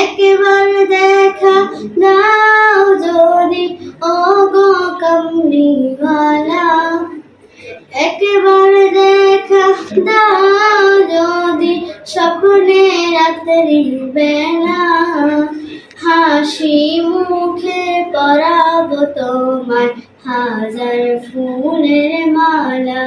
একবার দেখা দাও যদি ও গো কমলিওয়ালা। একবার দেখা দাও যদি, স্বপ্নে রাত্রি বেলা। হাসি মুখে পরাব তোমার হাজার ফুলের মালা।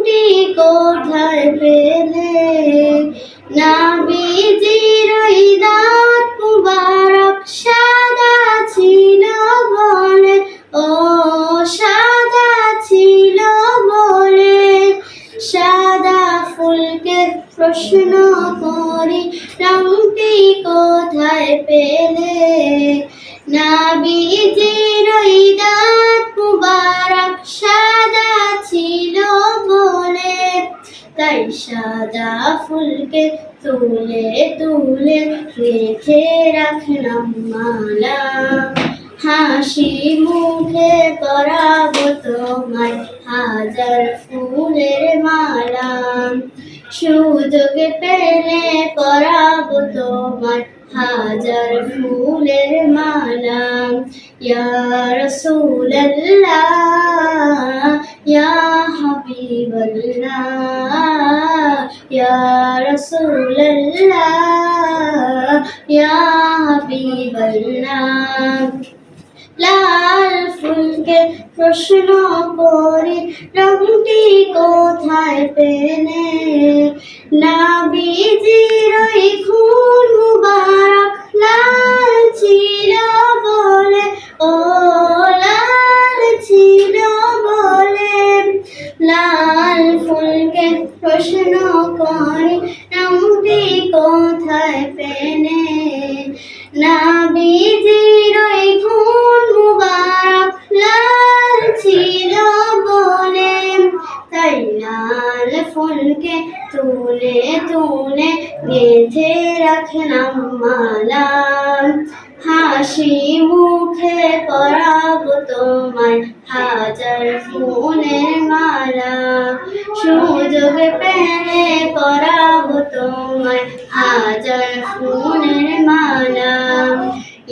রংটি কোথায় পেলে নাবিজির ওই দাঁত মুবারক, সাদা ছিল বলে, ও সাদা ছিল বলে। সাদা ফুলকে প্রশ্ন করি, রংটি কোথায় পেলে? তাই সাদা ফুলকে তুলে তুলে রেখে রাখলাম মালা। হাসি মুখে পরাব তোমায় হাজার ফুলের মালা। সুযোগ পেলে পরাব তোমার হাজার ফুলের মালা। ইয়া রাসূলুল্লাহ, ইয়া হাবিবাল্লাহ। ইয়া রাসূলুল্লাহ ইয়া হাবিবাল্লাহ লাল ফুলকে প্রশ্ন করি রংটি কোথায় পেলে? নাবিজির ওই খুন মুবারক লাল ছিল বলে, ও লাল ছিল বলে। লাল প্রশ্ন করে রংটি কোথায় পেলে? নাবিজির ওই খুন মুবারক, লাল ছিল বলে। তাই লাল ফুলকে তুলে তুলে গেঁথে রাখলাম মালা। হাসি মুখে ফুলের মালা, সুযোগ পেলে পরাব তোমায়। হাজার ফুলের মালা,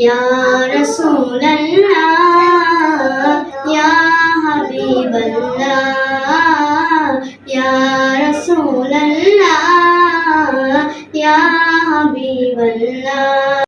ইয়া রাসূলুল্লাহ, ইয়া হাবিবাল্লাহ, ইয়া রাসূলুল্লাহ, ইয়া হাবিবাল্লাহ।